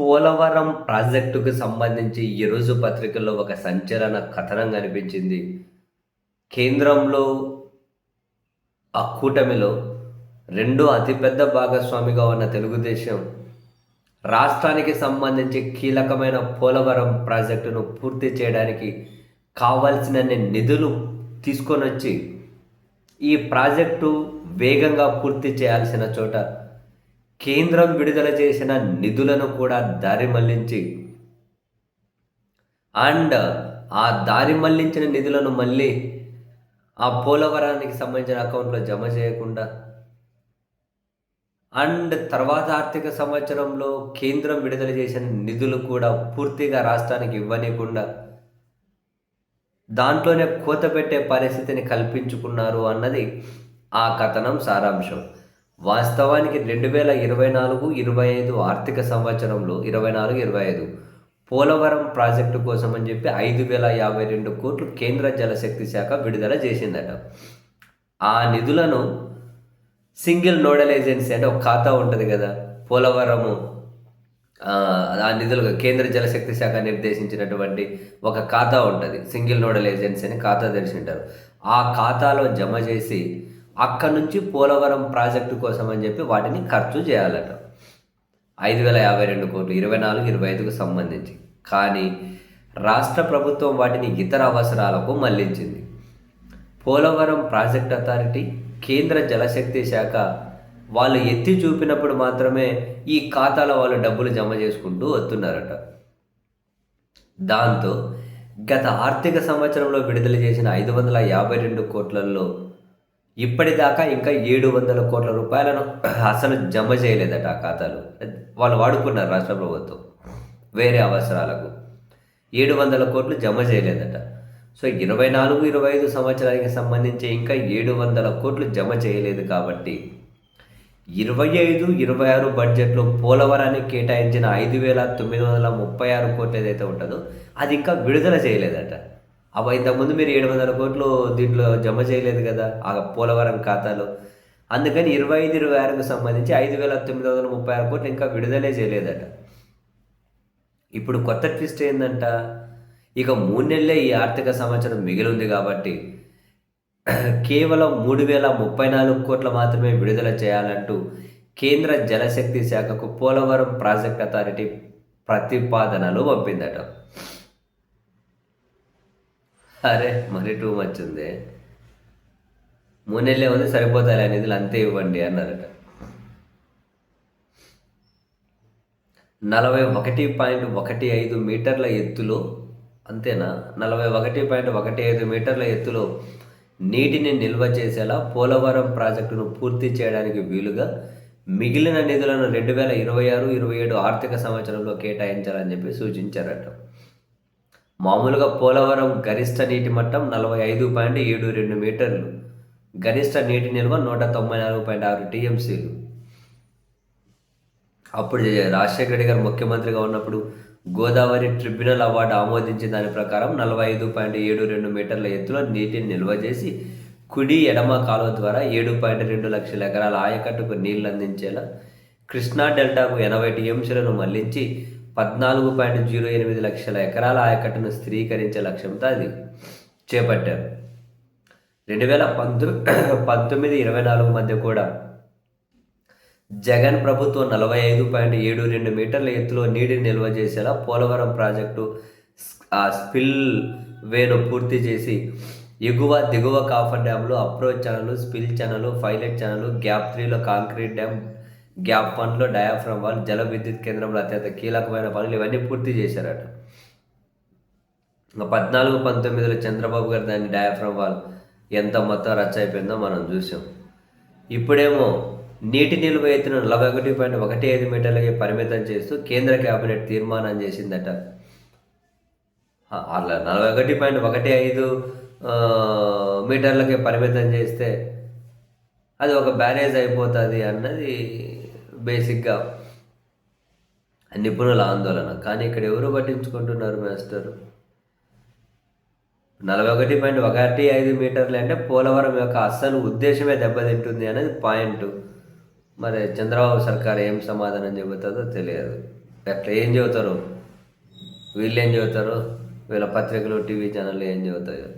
పోలవరం ప్రాజెక్టుకు సంబంధించి ఈరోజు పత్రికల్లో ఒక సంచలన కథనం కనిపించింది. కేంద్రంలో ఆ కూటమిలో రెండో అతిపెద్ద భాగస్వామిగా ఉన్న తెలుగుదేశం రాష్ట్రానికి సంబంధించి కీలకమైన పోలవరం ప్రాజెక్టును పూర్తి చేయడానికి కావాల్సినన్ని నిధులు తీసుకొని వచ్చి ఈ ప్రాజెక్టు వేగంగా పూర్తి చేయాల్సిన చోట కేంద్రం విడుదల చేసిన నిధులను కూడా దారి మళ్ళించి. అండ్ ఆ దారి మళ్ళించిన నిధులను మళ్ళీ ఆ పోలవరానికి సంబంధించిన అకౌంట్లో జమ చేయకుండా. అండ్ తర్వాత ఆర్థిక సంవత్సరంలో కేంద్రం విడుదల చేసిన నిధులు కూడా పూర్తిగా రాష్ట్రానికి ఇవ్వనీయకుండా. దాంట్లోనే కోత పెట్టే పరిస్థితిని కల్పించుకున్నారు అన్నది ఆ కథనం సారాంశం. వాస్తవానికి రెండు వేల ఇరవై నాలుగు ఇరవై ఐదు ఆర్థిక సంవత్సరంలో ఇరవై నాలుగు ఇరవై ఐదు. పోలవరం ప్రాజెక్టు కోసం అని చెప్పి ఐదు వేల యాభై రెండు కోట్లు కేంద్ర జలశక్తి శాఖ విడుదల చేసిందట. ఆ నిధులను సింగిల్ నోడల్ ఏజెన్సీ అంటే ఒక ఖాతా ఉంటుంది కదా పోలవరము ఆ నిధులు కేంద్ర జలశక్తి శాఖ నిర్దేశించినటువంటి ఒక ఖాతా ఉంటుంది. సింగిల్ నోడల్ ఏజెన్సీ అని ఖాతా తెరిచి ఉంటారు ఆ ఖాతాలో జమ చేసి అక్కడి నుంచి పోలవరం ప్రాజెక్టు కోసం అని చెప్పి వాటిని ఖర్చు చేయాలట. ఐదు వేల యాభై రెండు కోట్లు ఇరవై నాలుగు ఇరవై ఐదుకు సంబంధించి. కానీ రాష్ట్ర ప్రభుత్వం వాటిని ఇతర అవసరాలకు మళ్ళించింది. పోలవరం ప్రాజెక్ట్ అథారిటీ కేంద్ర జలశక్తి శాఖ వాళ్ళు ఎత్తి చూపినప్పుడు మాత్రమే ఈ ఖాతాలో వాళ్ళు డబ్బులు జమ చేసుకుంటూ వస్తున్నారట. దాంతో గత ఆర్థిక సంవత్సరంలో విడుదల చేసిన ఐదు వందల యాభై రెండు కోట్లలో ఇప్పటిదాకా ఇంకా ఏడు వందల కోట్ల రూపాయలను అసలు జమ చేయలేదట ఆ ఖాతాలు. వాళ్ళు వాడుకున్నారు రాష్ట్ర ప్రభుత్వం వేరే అవసరాలకు. ఏడు వందల కోట్లు జమ చేయలేదట. సో ఇరవై నాలుగు ఇరవై ఐదు సంవత్సరానికి సంబంధించి ఇంకా ఏడు వందల కోట్లు జమ చేయలేదు కాబట్టి ఇరవై ఐదు ఇరవై ఆరు బడ్జెట్లో పోలవరానికి కేటాయించిన ఐదు వేల తొమ్మిది వందల ముప్పై ఆరు కోట్లు ఏదైతే ఉంటుందో అది ఇంకా విడుదల చేయలేదట. అవి ఇంతకుముందు మీరు ఏడు వందల కోట్లు దీంట్లో జమ చేయలేదు కదా ఆ పోలవరం ఖాతాలో. అందుకని ఇరవై ఐదు ఇరవై ఆరుకు సంబంధించి ఐదు వేల తొమ్మిది వందల ముప్పై ఆరు కోట్లు ఇంకా విడుదలే చేయలేదట. ఇప్పుడు కొత్త ట్విస్ట్ ఏంటంట ఇక మూడు నెలలే ఈ ఆర్థిక సంవత్సరం మిగిలి ఉంది కాబట్టి కేవలం మూడు వేల ముప్పై నాలుగు కోట్ల మాత్రమే విడుదల చేయాలంటూ కేంద్ర జలశక్తి శాఖకు పోలవరం ప్రాజెక్ట్ అథారిటీ ప్రతిపాదనలు పంపిందట. అరే మరి టూ మచ్ ఉంది. మూడు నెలలే ఉంది సరిపోతాయి నిధులు అంతే ఇవ్వండి అన్నారట. నలభై ఒకటి పాయింట్ ఒకటి ఐదు మీటర్ల ఎత్తులో అంతేనా? నలభై ఒకటి పాయింట్ ఒకటి ఐదు మీటర్ల ఎత్తులో నీటిని నిల్వ చేసేలా పోలవరం ప్రాజెక్టును పూర్తి చేయడానికి వీలుగా మిగిలిన నిధులను రెండు వేల ఇరవై ఆరు ఇరవై ఏడు ఆర్థిక సంవత్సరంలో కేటాయించాలని చెప్పి సూచించారట. మామూలుగా పోలవరం గరిష్ట నీటి మట్టం నలభై ఐదు పాయింట్ ఏడు రెండు మీటర్లు. గరిష్ట నీటి నిల్వ నూట తొంభై నాలుగు పాయింట్ ఆరు టీఎంసీలు. అప్పుడు రాజశేఖర రెడ్డి గారు ముఖ్యమంత్రిగా ఉన్నప్పుడు గోదావరి ట్రిబ్యునల్ అవార్డు ఆమోదించిన దాని ప్రకారం నలభై ఐదు పాయింట్ ఏడు రెండు మీటర్ల ఎత్తులో నీటిని నిల్వ చేసి కుడి ఎడమ కాలువ ద్వారా ఏడు పాయింట్ రెండు లక్షల ఎకరాల ఆయకట్టుకు నీళ్ళు అందించేలా కృష్ణా డెల్టాకు ఎనభై టీఎంసీలను మళ్ళించి పద్నాలుగు పాయింట్ జీరో ఎనిమిది లక్షల ఎకరాల ఆయకట్టును స్థిరీకరించే లక్ష్యంతో అది చేపట్టారు. రెండు వేల పంతొ పంతొమ్మిది ఇరవై నాలుగు మధ్య కూడా జగన్ ప్రభుత్వం నలభై ఐదు పాయింట్ ఏడు రెండు మీటర్ల ఎత్తులో నీటిని నిల్వ చేసేలా పోలవరం ప్రాజెక్టు ఆ స్పిల్ వేను పూర్తి చేసి ఎగువ దిగువ coffer డ్యాంలో approach channel spill channel pilot channel gap త్రీలో కాంక్రీట్ డ్యామ్ గ్యాప్ పనులు డయాఫ్రమ్ వాల్ జల విద్యుత్ కేంద్రంలో అత్యంత కీలకమైన పనులు ఇవన్నీ పూర్తి చేశారట. పద్నాలుగు పంతొమ్మిదిలో చంద్రబాబు గారు దాన్ని డయాఫ్రమ్ వాల్ ఎంత మొత్తం రచ్చ అయిపోయిందో మనం చూసాం. ఇప్పుడేమో నీటి నిల్వ ఎత్తున నలభై ఒకటి పాయింట్ ఒకటి ఐదు మీటర్లకి పరిమితం చేస్తూ కేంద్ర కేబినెట్ తీర్మానం చేసిందట. అలా నలభై ఒకటి పాయింట్ ఒకటి ఐదు మీటర్లకి పరిమితం చేస్తే అది ఒక బ్యారేజ్ అయిపోతుంది అన్నది బేసిక్గా నిపుణుల ఆందోళన. కానీ ఇక్కడ ఎవరు పట్టించుకుంటున్నారు మాస్టర్? నలభై ఒకటి పాయింట్ ఒకటి ఐదు మీటర్లు అంటే పోలవరం యొక్క అస్సలు ఉద్దేశమే దెబ్బతింటుంది అనేది పాయింట్. మరి చంద్రబాబు సర్కార్ ఏం సమాధానం చెబుతుందో తెలియదు. అట్లా ఏం చెబుతారు? వీళ్ళు ఏం చెబుతారు? వీళ్ళ పత్రికలు టీవీ ఛానళ్ళు ఏం చెబుతాయో.